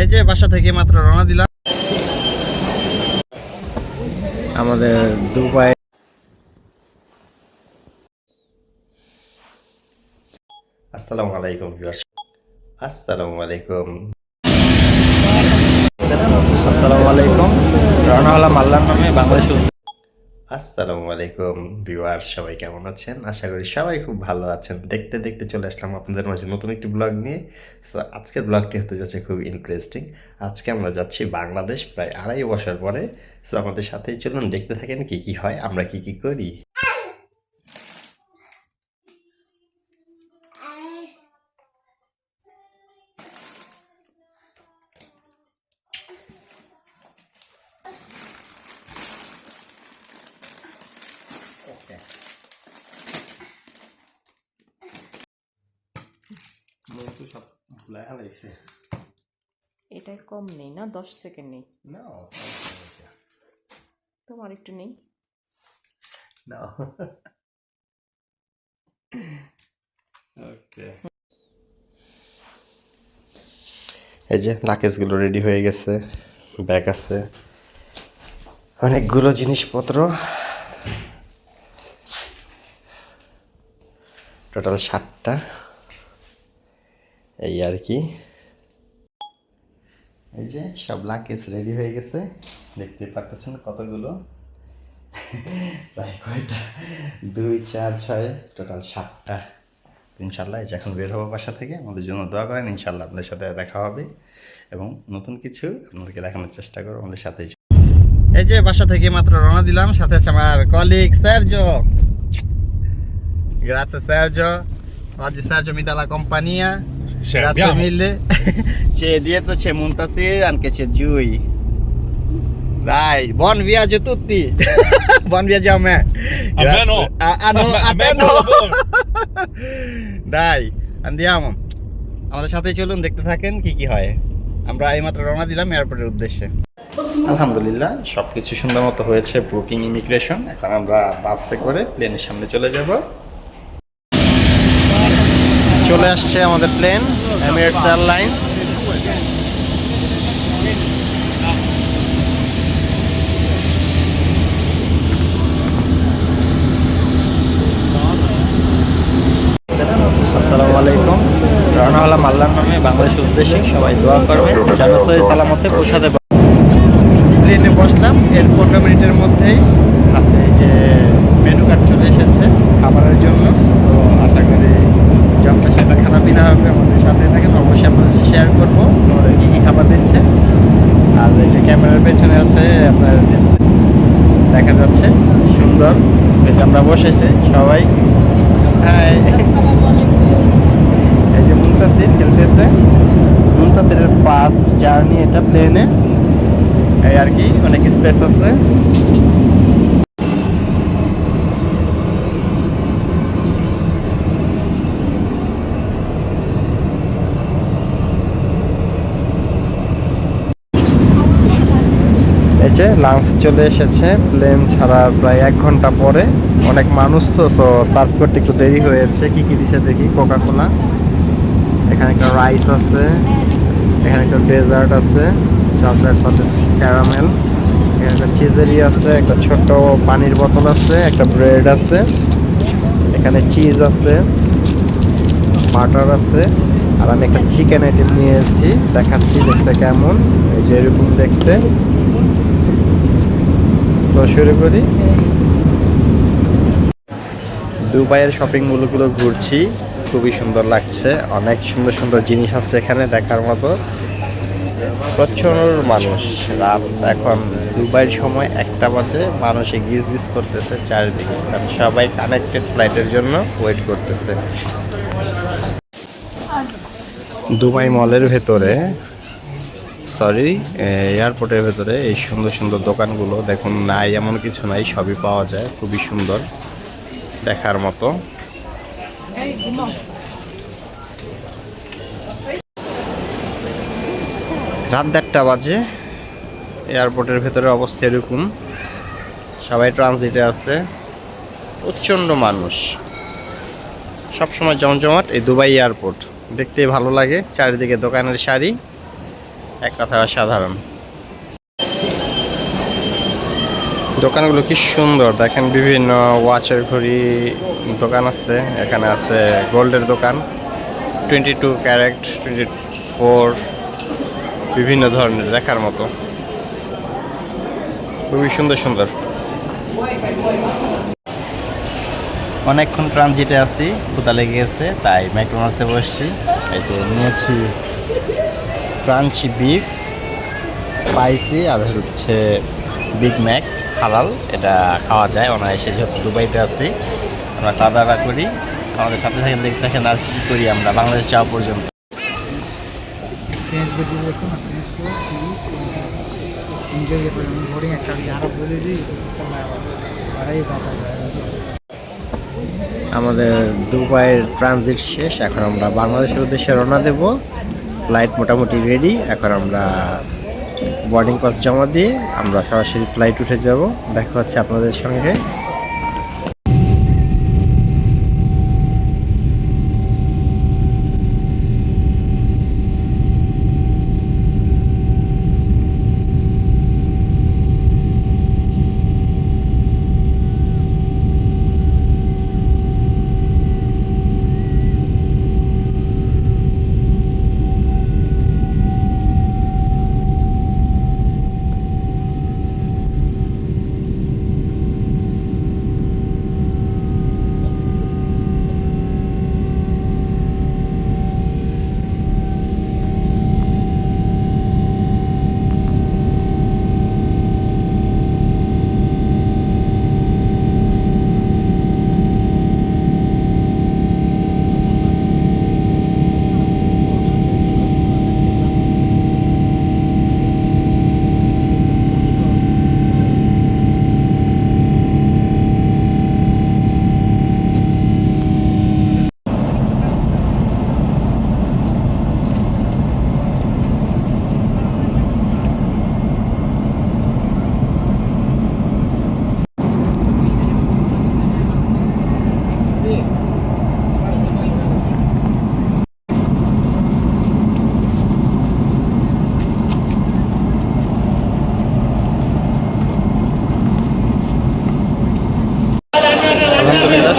এই যে বাসা থেকে মাত্র রওনা দিলাম। আমাদের দুবাই। আসসালামু আলাইকুম ভিউয়ার্স আসসালামু আলাইকুম। আসসালামু আলাইকুম। রওনা হলাম আল্লাহর নামে বাংলাদেশ আসসালামু আলাইকুম ভিউয়ার সবাই কেমন আছেন? আশা করি সবাই খুব ভালো আছেন। দেখতে দেখতে চলে আসলাম আপনাদের মাঝে নতুন একটি ব্লগ নিয়ে। সো আজকের ব্লগটি হতে যাচ্ছে খুব ইন্টারেস্টিং আজকে আমরা যাচ্ছি বাংলাদেশ প্রায় আড়াই বছর পরে। সো আমাদের সাথেই চলুন, দেখতে থাকেন কি কি হয়, আমরা কি কি করি তো সব ভুলাই হালাইছে এটার কম নেই না? দশ সেকেন্ড নেই। না তোমার একটু নেই? No. okay. এই যে লাকেজগুলো রেডি হয়ে গেছে ব্যাগ আছে। অনেকগুলো জিনিসপত্র। টোটাল সাতটা। এই আর কি। এই যে সব লাকেজ রেডি হয়ে গেছে। দেখতে পারতেছেন কতগুলো? প্রায় কয়টা? দুই, চার, ছয় টোটাল সাতটা। ইনশাল্লাহ এই যে এখন বের হব বাসা থেকে। আমাদের জন্য দোয়া করেন ইনশাল্লাহ আপনাদের সাথে দেখা হবে। এবং নতুন কিছু আপনাদেরকে দেখানোর চেষ্টা করব আমাদের সাথেই। এই যে বাসা থেকে মাত্র রওনা দিলাম। সাথে আছে আমার colleague sir Sergio Grazie Sergio. Oggi Sergio mi dà la compagnia. Ci Grazie abbiamo. mille. c'è dietro c'è Muntasir, anche c'è Giui. Dai, buon viaggio a tutti. buon viaggio a me. A me no. Ah, ah, no, A me- a a me te no. Dai, andiamo. আমাদের সাথে চলুন দেখতে থাকেন কি কি হয় আমরা এইমাত্র রওনা দিলাম এয়ারপোর্টের উদ্দেশ্যে আলহামদুলিল্লাহ সব কিছু সুন্দর মতো হয়েছে বুকিং ইমিগ্রেশন এখন আমরা বাসে করে প্লেনের সামনে চলে যাব চলে আসছে আমাদের প্লেন এমিরেটস এয়ারলাইন্স আসসালামু আলাইকুম। রওনা হলাম আল্লাহর নামে, বাংলাদেশের উদ্দেশ্যে। সবাই দোয়া করবেন, যেন সহি সালামতে পৌঁছাতে পারে। প্লেনে বসলাম, এর পনেরো মিনিটের মধ্যেই হাতে এই যে মেনু কার্ড চলে এসেছে খাবারের জন্য সো আশা করি জমটা সেটা খানা পিনা হবে আমাদের সাথে থাকেন অবশ্যই আপনাদের শেয়ার করব আমাদের কী কী খাবার দিচ্ছে আর এই যে ক্যামেরার পেছনে আছে আপনার ডিসপ্লে দেখা যাচ্ছে সুন্দর এই যে আমরা বসেছি সবাই। এই যে মুনতাসির খেলতেছে। মুনতাসিরের ফার্স্ট জার্নি এটা প্লেনে এই আর কি, অনেক স্পেস আছে। যে লাঞ্চ চলে এসেছে প্লেন ছাড়ার প্রায় এক ঘণ্টা পরে। অনেক মানুষ তো তো সার্ভ করতে একটু দেরি হয়েছে। কি কি দিছে দেখি কোকা কোলা এখানে একটা রাইস আছে, এখানে একটা ডেজার্ট আছে চকলেট সাথে ক্যারামেল এখানে একটা চিজেরি আছে, একটা ছোট পানির বোতল আছে, একটা ব্রেড আছে, এখানে চিজ আছে বাটার আছে, আর আমি একটা চিকেন আইটেম নিয়েছি, দেখাচ্ছি দেখতে কেমন, এই যে এরকম দেখতে। তো শুরু করি। দুবাইয়ের শপিং মলগুলো ঘুরছি, খুবই সুন্দর লাগছে। অনেক সুন্দর সুন্দর জিনিস আছে এখানে দেখার মতো। প্রচুর মানুষ। রাত এখন দুবাইয়ের সময় একটা বাজে, মানুষে গিজ গিজ করতেছে চারিদিকে। কারণ সবাই কানেক্টেড ফ্লাইটের জন্য ওয়েট করতেছে। দুবাই মলের ভেতরে সরি এয়ারপোর্টের ভেতরে এই সুন্দর সুন্দর দোকানগুলো দেখুন, নাই এমন কিছু নাই, সবই পাওয়া যায়, খুবই সুন্দর দেখার মতো। রাত দেড়টা বাজে এয়ারপোর্টের ভেতরে অবস্থা এরকম। সবাই ট্রানজিটে আছে, প্রচণ্ড মানুষ। সবসময় জমজমাট এই দুবাই এয়ারপোর্ট দেখতে ভালো লাগে, চারিদিকে দোকানের সারি। এক কথা অসাধারণ। দোকানগুলো কি সুন্দর। দেখেন বিভিন্ন ওয়াচের ঘড়ি দোকান আছে। এখানে আছে গোল্ডের দোকান। Twenty two carat twenty four, বিভিন্ন ধরনের দেখার মতো। খুবই সুন্দর সুন্দর। অনেকক্ষণ ট্রানজিটে আছি কোথা লেগে গেছে, তাই ম্যাকডোনাল্ডসে বসছি। এই যে নিয়েছি ক্রাঞ্চি বিফ স্পাইসি আর হচ্ছে বিগ ম্যাক হালাল। এটা খাওয়া যায় অনায়াসে যেহেতু দুবাইতে আছি আমরা খাওয়া দাওয়া করি। আমাদের সাথে থাকেন দেখতে থাকেন আর কি করি আমরা বাংলাদেশ যাওয়া পর্যন্ত। আমাদের দুবাইয়ের ট্রানজিট শেষ এখন আমরা বাংলাদেশের উদ্দেশ্যে রওনা দেবো। ফ্লাইট মোটামুটি রেডি এখন আমরা বোর্ডিং পাস জমা দিয়ে আমরা সরাসরি ফ্লাইট উঠে যাব। দেখা হচ্ছে আপনাদের সঙ্গে।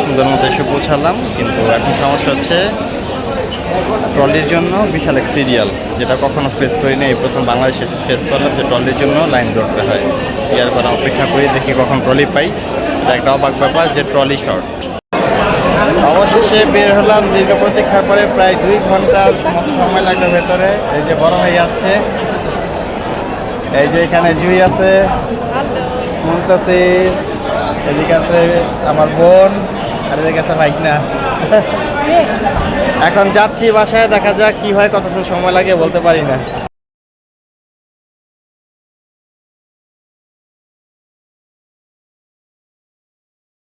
সুন্দর মতো এসে পৌঁছালাম, কিন্তু এখন সমস্যা হচ্ছে ট্রলির জন্য বিশাল এক সিরিয়াল যেটা কখনো ফেস করিনি। এই প্রথম বাংলাদেশে ফেস করলাম যে ট্রলির জন্য লাইন ধরতে হয়। ইয়ার পর অপেক্ষা করি, দেখি কখন ট্রলি পাই। একটা অবাক ব্যাপার যে ট্রলি শর্ট অবশেষে বের হলাম, দীর্ঘ প্রতীক্ষার পরে প্রায় দুই ঘণ্টার সময় লাগল ভেতরে। এই যে বড় ভাই আসছে। এই যে এখানে জুই আছে। মুমতাসির এদিকে আছে আমার বোন। আর এদিকে আছে ভাইকনা এখন যাচ্ছি বাসায় দেখা যাক কি হয় কতক্ষণ সময় লাগে বলতে পারি না।